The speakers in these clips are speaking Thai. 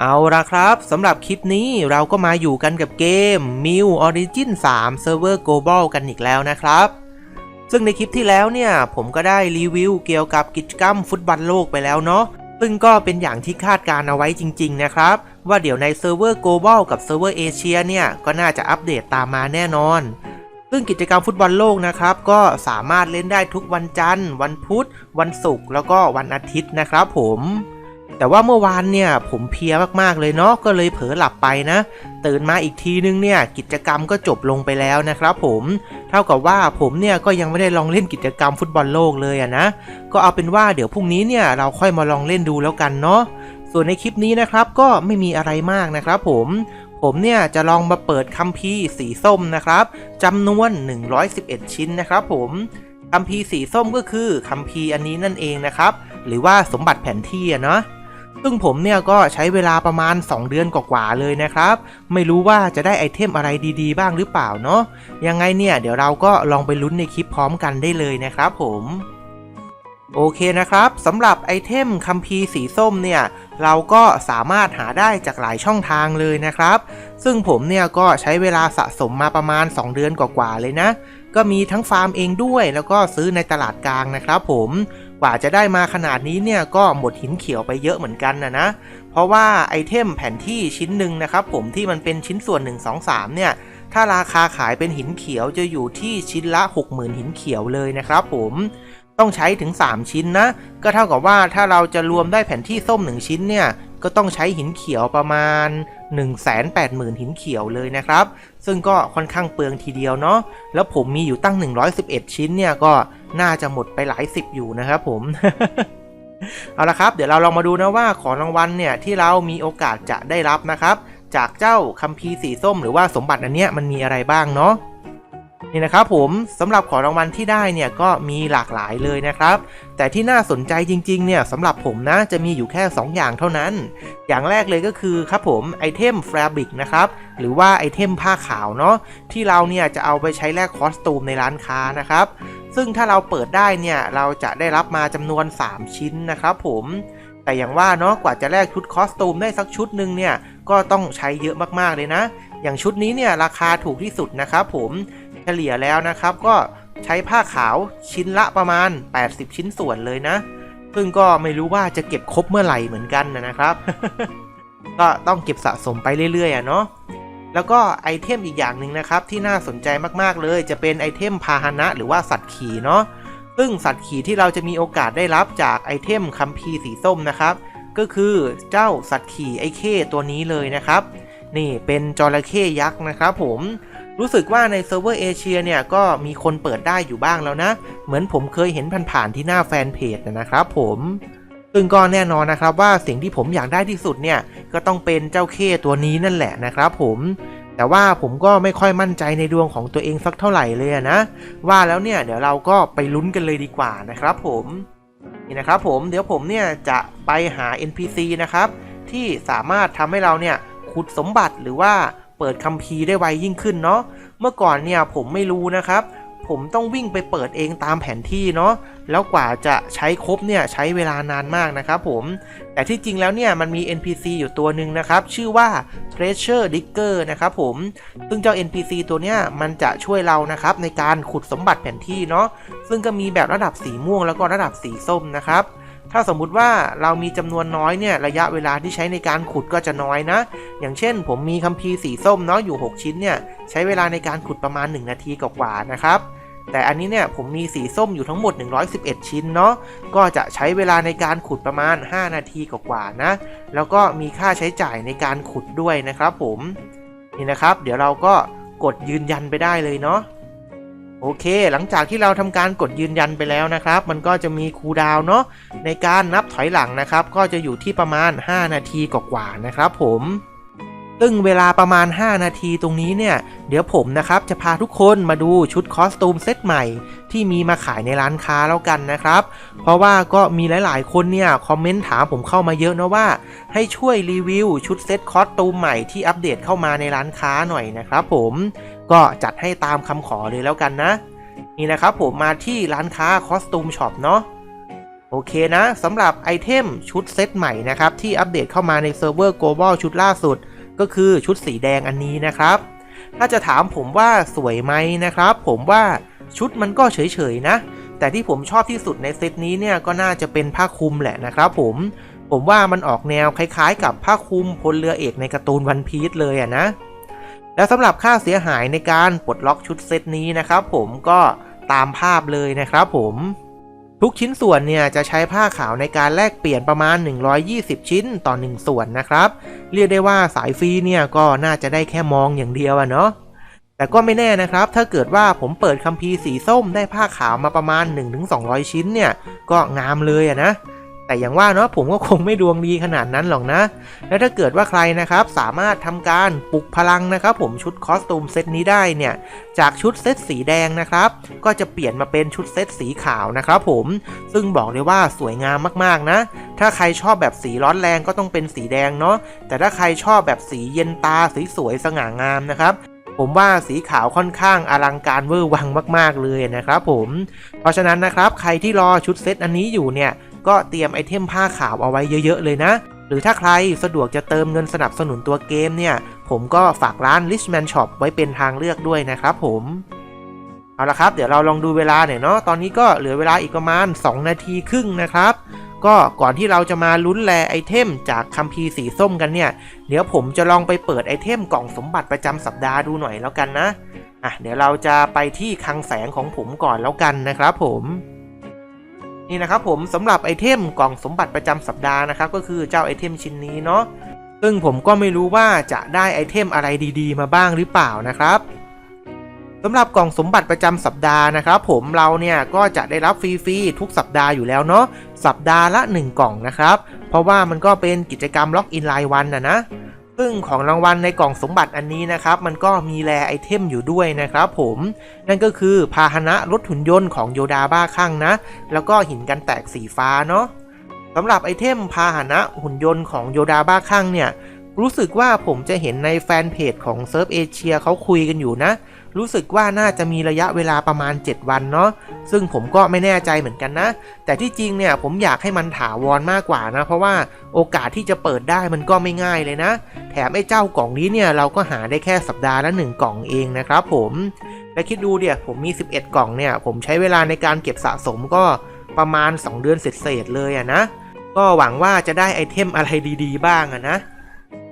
เอาละครับสำหรับคลิปนี้เราก็มาอยู่กันกับเกม m i l Origin 3 Server Global กันอีกแล้วนะครับ ซึ่งในคลิปที่แล้วเนี่ย ผมก็ได้รีวิวเกี่ยวกับกิจกรรมฟุตบอลโลกไปแล้วเนาะซึ่งก็เป็นอย่างที่คาดการเอาไว้จริง ๆ นะครับ ว่าเดี๋ยวในเซิร์ฟเวอร์ Global กับเซิร์ฟเวอร์เอเชียเนี่ย ก็น่าจะอัปเดตตามมาแน่นอน ซึ่งกิจกรรมฟุตบอลโลกนะครับ ก็สามารถเล่นได้ทุกวันจันทร์ วันพุธ วันศุกร์แล้วก็วันอาทิตย์นะครับผม แต่ว่าเมื่อวานเนี่ยผมเพียมากๆเลยเนาะก็เลยเผลอหลับไปนะ ตื่นมาอีกทีนึงเนี่ยกิจกรรมก็จบลงไปแล้วนะครับผมเท่ากับว่าผมเนี่ยก็ยังไม่ได้ลองเล่นกิจกรรมฟุตบอลโลกเลยอะนะก็เอาเป็นว่าเดี๋ยวพรุ่งนี้เนี่ยเราค่อยมาลองเล่นดูแล้วกันเนาะส่วนในคลิปนี้นะครับก็ไม่มีอะไรมากนะครับผมผมเนี่ยจะลองมาเปิดคัมภีร์สีส้มนะครับจำนวน 111 ชิ้นนะครับผมคัมภีร์สีส้มก็คือคัมภีร์อันนี้นั่นเองนะครับ หรือว่าสมบัติแผนที่อะเนาะ ซึ่งผมเนี่ยก็ใช้เวลาประมาณ 2 เดือนกว่าๆเลยนะครับ ไม่รู้ว่าจะได้ไอเทมอะไรดีๆ บ้างหรือเปล่าเนาะยังไงเนี่ยเดี๋ยวเราก็ลองไปลุ้นในคลิปพร้อมกันได้เลยนะครับผมโอเคนะครับสำหรับไอเทมคัมภีร์สีส้มเนี่ยเราก็สามารถหาได้จากหลายช่องทางเลยนะครับ ซึ่งผมเนี่ยก็ใช้เวลาสะสมมาประมาณ 2 เดือนกว่าๆเลยนะ ก็มีทั้งฟาร์มเองด้วยแล้วก็ซื้อในตลาดกลางนะครับผม กว่าจะได้มาขนาดนี้เนี่ยก็หมดหินเขียวไปเยอะเหมือนกันนะนะ เพราะว่าไอเทมแผนที่ชิ้นหนึ่งนะครับผมที่มันเป็นชิ้นส่วน 1 2 3 เนี่ยถ้าราคาขายเป็นหินเขียวจะอยู่ที่ชิ้นละ 60,000 หินเขียวเลยนะครับผมต้องใช้ถึง 3 ชิ้นนะ ก็เท่ากับว่าถ้าเราจะรวมได้แผนที่ส้ม 1 ชิ้นเนี่ย ก็ต้องใช้หินเขียวประมาณ 180,000 หินเขียวเลยนะครับ ซึ่งก็ค่อนข้างเปลืองทีเดียวเนาะ แล้วผมมีอยู่ตั้ง 111 ชิ้นเนี่ยก็ น่าจะหมดไปหลายสิบอยู่นะครับผม เอาละครับ เดี๋ยวเราลองมาดูนะว่าของรางวัลเนี่ยที่เรามีโอกาสจะได้รับนะครับ จากเจ้าคัมภีร์สีส้มหรือว่าสมบัติอันเนี้ยมันมีอะไรบ้างเนาะนี่นะครับผมสำหรับของรางวัลที่ได้เนี่ยก็มีหลากหลายเลยนะครับ แต่ที่น่าสนใจจริงๆเนี่ยสำหรับผมนะจะมีอยู่แค่ 2 อย่างเท่านั้น อย่างแรกเลยก็คือครับผมไอเทมแฟบริกนะครับหรือว่าไอเทมผ้าขาวเนาะที่เราเนี่ยจะเอาไปใช้แลกคอสตูมในร้านค้านะครับ ซึ่งถ้าเราเปิดได้เนี่ยเราจะได้รับมาจำนวน 3 ชิ้นนะครับผมแต่อย่างว่าเนาะกว่าจะแลกชุดคอสตูมได้สักชุดหนึ่งเนี่ยก็ต้องใช้เยอะมากๆเลยนะ อย่างชุดนี้เนี่ยราคาถูกที่สุดนะครับผมเฉลี่ยแล้วนะครับก็ใช้ผ้าขาวชิ้นละประมาณ 80 ชิ้นส่วนเลยนะ ซึ่งก็ไม่รู้ว่าจะเก็บครบเมื่อไหร่เหมือนกันนะครับ ก็ต้องเก็บสะสมไปเรื่อยๆอะเนาะ แล้วก็ไอเทมอีกอย่างหนึ่งนะครับ ที่น่าสนใจมากๆเลย จะเป็นไอเทมพาหนะหรือว่าสัตว์ขี่เนาะซึ่งสัตว์ขี่ที่เราจะมีโอกาสได้รับจากไอเทมคัมภีร์สีส้มนะครับ ก็คือเจ้าสัตว์ขี่ไอเคตัวนี้เลยนะครับ นี่เป็นจระเข้ยักษ์นะครับผมรู้สึกว่าในเซิร์ฟเวอร์เอเชียเนี่ยก็มีคนเปิดได้อยู่บ้างแล้วนะ เหมือนผมเคยเห็นผ่านๆที่หน้าแฟนเพจนะครับผม ซึ่งก็แน่นอนนะครับว่าสิ่งที่ผมอยากได้ที่สุดเนี่ยก็ต้องเป็นเจ้าเข้ตัวนี้นั่นแหละนะครับผมแต่ว่าผมก็ไม่ค่อยมั่นใจในดวงของตัวเองสักเท่าไหร่เลยนะว่าแล้วเนี่ยเดี๋ยวเราก็ไปลุ้นกันเลยดีกว่านะครับผมนี่นะครับผมเดี๋ยวผมเนี่ยจะไปหา NPC นะครับที่สามารถทำให้เราเนี่ยขุดสมบัติหรือว่าเปิดคัมภีร์ได้ไวยิ่งขึ้นเนาะเมื่อก่อนเนี่ยผมไม่รู้นะครับ ผมต้องวิ่งไปเปิดเองตามแผนที่เนาะ แล้วกว่าจะใช้ครบเนี่ยใช้เวลานานมากนะครับผม แต่ที่จริงแล้วเนี่ยมันมี NPC อยู่ตัวหนึ่งนะครับ ชื่อว่า Treasure Digger นะครับผม ซึ่งเจ้า NPC ตัวเนี้ยมันจะช่วยเรานะครับในการขุดสมบัติแผนที่เนาะ ซึ่งก็มีแบบระดับสีม่วงแล้วก็ระดับสีส้มนะครับ ถ้าสมมุติว่าเรามีจำนวนน้อยเนี่ยระยะเวลาที่ใช้ในการขุดก็จะน้อยนะ อย่างเช่น ผมมีคัมภีร์สีส้มเนาะอยู่ 6 ชิ้นเนี่ยใช้เวลาในการขุดประมาณ 1 นาทีกว่าๆนะครับ แต่อันนี้เนี่ยผมมีสีส้มอยู่ทั้งหมด 111 ชิ้นเนาะก็จะใช้เวลาในการขุดประมาณ 5 นาทีกว่าๆนะ แล้วก็มีค่าใช้จ่ายในการขุดด้วยนะครับผมนี่นะครับ เดี๋ยวเราก็กดยืนยันไปได้เลยเนาะโอเค หลังจากที่เราทำการกดยืนยันไปแล้วนะครับ มันก็จะมีคูดาวเนาะในการนับถอยหลังนะครับ ก็จะอยู่ที่ประมาณ 5 นาทีกว่าๆนะครับผม ซึ่งเวลาประมาณ 5 นาทีตรงนี้เนี่ย เดี๋ยวผมนะครับจะพาทุกคนมาดูชุดคอสตูมเซตใหม่ ที่มีมาขายในร้านค้าแล้วกันนะครับ เพราะว่าก็มีหลายๆ คนเนี่ย คอมเมนต์ถามผมเข้ามาเยอะนะว่า ให้ช่วยรีวิวชุดเซตคอสตูมใหม่ที่อัปเดตเข้ามาในร้านค้าหน่อยนะครับผมก็จัดให้ตามคำขอเลยแล้วกันนะ นี่นะครับผมมาที่ร้านค้าคอสตูมช็อปเนาะโอเคนะสำหรับไอเทมชุดเซตใหม่นะครับ ที่อัปเดตเข้ามาในเซิร์ฟเวอร์ global ชุดล่าสุด ก็คือชุดสีแดงอันนี้นะครับ ถ้าจะถามผมว่าสวยไหมนะครับ ผมว่าชุดมันก็เฉยๆนะ แต่ที่ผมชอบที่สุดในเซตนี้เนี่ยก็น่าจะเป็นผ้าคลุมแหละนะครับผมผมว่ามันออกแนวคล้ายๆ กับผ้าคลุมพลเรือเอกในการ์ตูนวันพีซเลยอะนะ และสำหรับค่าเสียหายในการปลดล็อกชุดเซตนี้นะครับผมก็ตามภาพเลยนะครับผม ทุกชิ้นส่วนเนี่ยจะใช้ผ้าขาวในการแลกเปลี่ยนประมาณ 120 ชิ้นต่อ 1 ส่วนนะครับ เรียกได้ว่าสายฟรีเนี่ยก็น่าจะได้แค่มองอย่างเดียวอะเนาะแต่ก็ไม่แน่นะครับ ถ้าเกิดว่าผมเปิดคัมภีร์สีส้มได้ผ้าขาวมาประมาณ 1-200 ชิ้นเนี่ย ก็งามเลยอะนะ แต่อย่างว่าเนาะผมก็คงไม่ดวงดีขนาดนั้นหรอกนะ แล้วถ้าเกิดว่าใครนะครับสามารถทำการปลุกพลังนะครับ ผมชุดคอสตูมเซตนี้ได้เนี่ยจากชุดเซตสีแดงนะครับ ก็จะเปลี่ยนมาเป็นชุดเซตสีขาวนะครับผมซึ่งบอกเลยว่าสวยงามมากๆนะ ถ้าใครชอบแบบสีร้อนแรงก็ต้องเป็นสีแดงเนาะแต่ถ้าใครชอบแบบสีเย็นตาสีสวยสง่างามนะครับผมว่าสีขาวค่อนข้างอลังการเวอร์วังมาก ๆ เลยนะครับผม เพราะฉะนั้นนะครับใครที่รอชุดเซตอันนี้อยู่เนี่ย ก็เตรียมไอเทมผ้าขาวเอาไว้เยอะๆเลยนะ หรือถ้าใครสะดวกจะเติมเงินสนับสนุนตัวเกมเนี่ย ผมก็ฝากร้าน Richman Shop ไว้เป็นทางเลือกด้วยนะครับผมเอาละครับ เดี๋ยวเราลองดูเวลาหน่อยเนาะ ตอนนี้ก็เหลือเวลาอีกประมาณ 2 นาทีครึ่งนะครับ ก็ก่อนที่เราจะมาลุ้นแลไอเทมจากคัมภีร์สีส้มกันเนี่ย เดี๋ยวผมจะลองไปเปิดไอเทมกล่องสมบัติประจำสัปดาห์ดูหน่อยแล้วกันนะ อะ เดี๋ยวเราจะไปที่คลังแสงของผมก่อนแล้วกันนะครับผม นี่นะครับผมสำหรับไอเทมกล่องสมบัติประจำสัปดาห์นะครับก็คือเจ้าไอเทมชิ้นนี้เนาะซึ่งผมก็ไม่รู้ว่าจะได้ไอเทมอะไรดี ๆ มาบ้างหรือเปล่านะครับสำหรับกล่องสมบัติประจำสัปดาห์นะครับผมเราเนี่ยก็จะได้รับฟรีๆทุกสัปดาห์อยู่แล้วเนาะสัปดาห์ละ 1 กล่องนะครับ เพราะว่ามันก็เป็นกิจกรรมล็อกอินรายวันนะนะ ซึ่งของรางวัลในกล่องสมบัติอันนี้นะครับ มันก็มีแรไอเทมอยู่ด้วยนะครับผม นั่นก็คือพาหนะรถหุ่นยนต์ของโยดาบ้าข้างนะ แล้วก็หินกันแตกสีฟ้าเนาะสำหรับไอเทมพาหนะหุ่นยนต์ของโยดาบ้าข้างเนี่ย รู้สึกว่าผมจะเห็นในแฟนเพจของเซิร์ฟเอเชียเขาคุยกันอยู่นะ รู้สึกว่าน่าจะมีระยะเวลาประมาณ 7 วันเนาะซึ่งผมก็ไม่แน่ใจเหมือนกันนะ แต่ที่จริงเนี่ยผมอยากให้มันถาวรมากกว่านะ เพราะว่าโอกาสที่จะเปิดได้มันก็ไม่ง่ายเลยนะ แถมไอ้เจ้ากล่องนี้เนี่ยเราก็หาได้แค่สัปดาห์ละหนึ่งกล่องเองนะครับผมและคิดดูเดี๋ยผมมี 11 กล่องเนี่ยผมใช้เวลาในการเก็บสะสมก็ประมาณ 2 เดือนเศษๆเลยอะนะ ก็หวังว่าจะได้ไอเทมอะไรดี ๆ บ้างอะนะ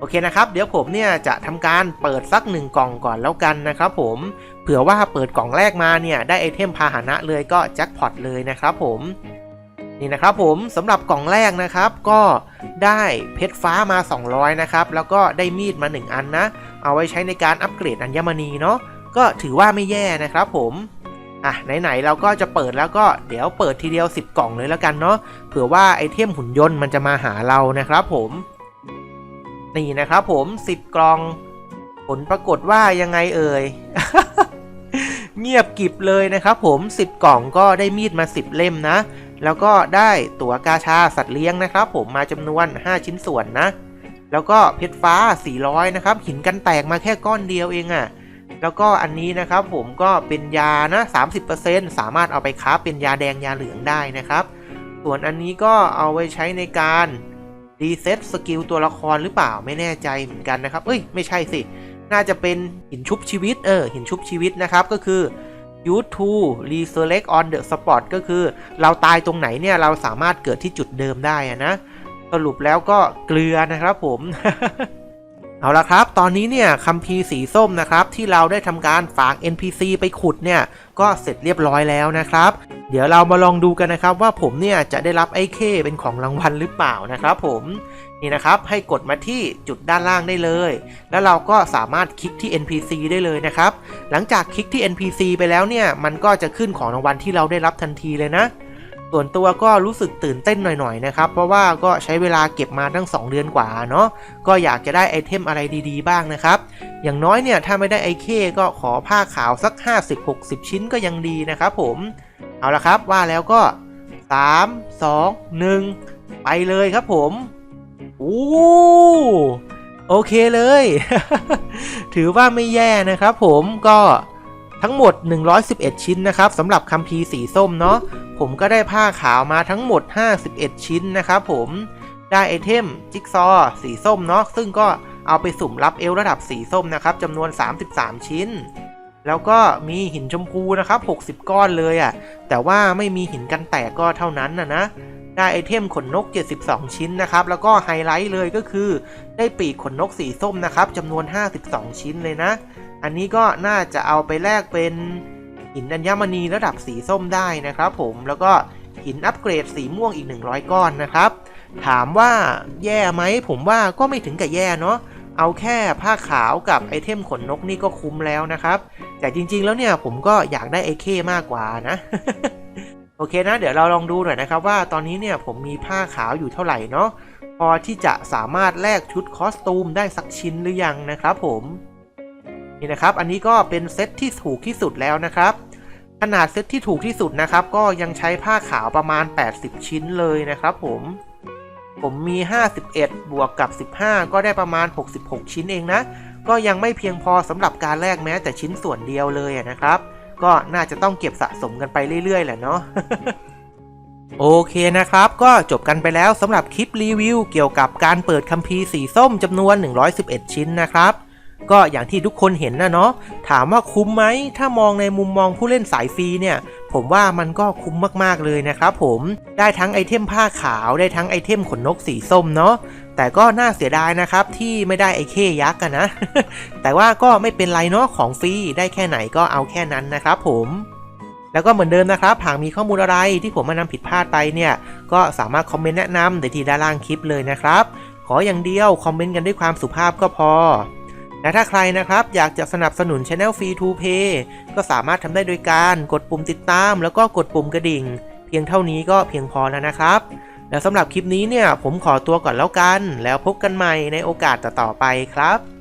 โอเคนะครับ เดี๋ยวผมเนี่ยจะทำการเปิดสักหนึ่งกล่องก่อนแล้วกันนะครับผม เผื่อว่าเปิดกล่องแรกมาเนี่ยได้ไอเทมพาหนะเลยก็แจ็คพอตเลยนะครับผมนี่นะครับผมสำหรับกล่องแรกนะครับก็ได้เพชรฟ้ามา 200 นะครับ แล้วก็ได้มีดมา 1 อันนะ เอาไว้ใช้ในการอัปเกรดอัญมณีเนาะก็ถือว่าไม่แย่นะครับผมอะไหนๆเราก็จะเปิดแล้วก็เดี๋ยวเปิดทีเดียว 10 กล่องเลยแล้วกันเนาะเผื่อว่าไอเทมหุ่นยนต์มันจะมาหาเรานะครับผม นี่นะครับผม10กล่อง ผลปรากฏว่ายังไงเอ่ย เงียบกิบเลยนะครับผม10กล่องก็ได้มีดมา10เล่มนะ แล้วก็ได้ตั๋วกาชาสัตว์เลี้ยงนะครับผมมาจำนวน 5 ชิ้นส่วนนะ แล้วก็เพชรฟ้า 400 นะครับ หินกันแตกมาแค่ก้อนเดียวเองอะ่ะแล้วก็อันนี้นะครับผมก็เป็นยานะ 30%สามารถเอาไปค้าเป็นยาแดงยาเหลืองได้นะครับ ส่วนอันนี้ก็เอาไว้ใช้ในการ รีเซ็ตสกิลตัวละครหรือเปล่าไม่แน่ใจเหมือนกันนะครับ เอ้ยไม่ใช่สิ น่าจะเป็นหินชุบชีวิตเออหินชุบชีวิตนะครับก็คือ use to reselect on the spot ก็คือเราตายตรงไหนเนี่ยเราสามารถเกิดที่จุดเดิมได้นะ สรุปแล้วก็เกลือนะครับผม เอาละครับ ตอนนี้เนี่ยคัมภีร์สีส้มนะครับ ที่เราได้ทำการฝาก NPC ไปขุดเนี่ยก็เสร็จเรียบร้อยแล้วนะครับ เดี๋ยวเรามาลองดูกันนะครับ ว่าผมเนี่ยจะได้รับไอ้เคเป็นของรางวัลหรือเปล่านะครับ ผมนี่นะครับให้กดมาที่จุดด้านล่างได้เลย แล้วเราก็สามารถคลิกที่ NPC ได้เลยนะครับ หลังจากคลิกที่ NPC ไปแล้วเนี่ยมันก็จะขึ้นของรางวัลที่เราได้รับทันทีเลยนะ ส่วนตัวก็รู้สึกตื่นเต้นหน่อยๆนะครับ เพราะว่าก็ใช้เวลาเก็บมาตั้ง 2 เดือนกว่าเนาะก็อยากจะได้ไอเทมอะไรดีๆบ้างนะครับ อย่างน้อยเนี่ยถ้าไม่ได้ไอเคก็ขอผ้าขาวสัก 50-60 ชิ้นก็ยังดีนะครับผม เอาละครับว่าแล้วก็ 3 2 1 ไปเลยครับผมโอ้โอเคเลย ถือว่าไม่แย่นะครับผมก็ ทั้งหมด 111 ชิ้นนะครับสำหรับคัมภีร์สีส้มเนาะผมก็ได้ผ้าขาวมาทั้งหมด 51 ชิ้นนะครับผมได้ไอเทมจิ๊กซอสีส้มเนาะซึ่งก็เอาไปสุ่มรับเอลระดับสีส้มนะครับจำนวน 33 ชิ้น แล้วก็มีหินชมพูนะครับ 60 ก้อนเลยอะ่ะแต่ว่าไม่มีหินกันแตกก็เท่านั้นนะนะ ได้ไอเทมขนนก 72 ชิ้นนะครับ แล้วก็ไฮไลท์เลยก็คือ ได้ปีกขนนกสีส้มนะครับจำนวน 52 ชิ้นเลยนะ อันนี้ก็น่าจะเอาไปแลกเป็นหินอัญมณีระดับสีส้มได้นะครับผม แล้วก็หินอัปเกรดสีม่วงอีก 100 ก้อนนะครับ ถามว่าแย่ไหม ผมว่าก็ไม่ถึงกับแย่เนาะ เอาแค่ผ้าขาวกับไอเทมขนนกนี่ก็คุ้มแล้วนะครับ แต่จริงๆแล้วเนี่ยผมก็อยากได้ไอเคมากกว่านะ โอเคนะ เดี๋ยวเราลองดูหน่อยนะครับว่าตอนนี้เนี่ยผมมีผ้าขาวอยู่เท่าไหร่เนาะพอที่จะสามารถแลกชุดคอสตูมได้สักชิ้นหรือยังนะครับผมนี่นะครับ อันนี้ก็เป็นเซตที่ถูกที่สุดแล้วนะครับขนาดเซตที่ถูกที่สุดนะครับ ก็ยังใช้ผ้าขาวประมาณ 80 ชิ้นเลยนะครับผม ผมมี 51 บวกกับ 15 ก็ได้ประมาณ 66 ชิ้นเองนะ ก็ยังไม่เพียงพอสำหรับการแลกแม้แต่ชิ้นส่วนเดียวเลยนะครับ ก็น่าจะต้องเก็บสะสมกันไปเรื่อยๆแหละเนาะโอเคนะครับ ก็จบกันไปแล้วสำหรับคลิปรีวิวเกี่ยวกับการเปิดคัมภีร์สีส้มจำนวน 111 ชิ้นนะครับ ก็อย่างที่ทุกคนเห็นนะเนาะถามว่าคุ้มไหม ถ้ามองในมุมมองผู้เล่นสายฟรีเนี่ย ผมว่ามันก็คุ้มมากๆเลยนะครับผมได้ทั้งไอเทมผ้าขาวได้ทั้งไอเทมขนนกสีส้มเนาะ แต่ก็น่าเสียดายนะครับที่ไม่ได้ไอเคยักษ์กันนะ แต่ว่าก็ไม่เป็นไรเนาะของฟรีได้แค่ไหนก็เอาแค่นั้นนะครับผมแล้วก็เหมือนเดิมนะครับ หากมีข้อมูลอะไรที่ผมมานำผิดพลาดไปเนี่ย ก็สามารถคอมเมนต์แนะนำในที่ด้านล่างคลิปเลยนะครับ ขออย่างเดียวคอมเมนต์กันด้วยความสุภาพก็พอ และถ้าใครนะครับ อยากจะสนับสนุน Channel Free to Pay ก็สามารถทำได้โดยการกดปุ่มติดตาม แล้วก็กดปุ่มกระดิ่ง เพียงเท่านี้ก็เพียงพอแล้วนะครับ แล้วสำหรับคลิปนี้เนี่ยผมขอตัวก่อนแล้วกัน แล้วพบกันใหม่ในโอกาสต่อๆไปครับ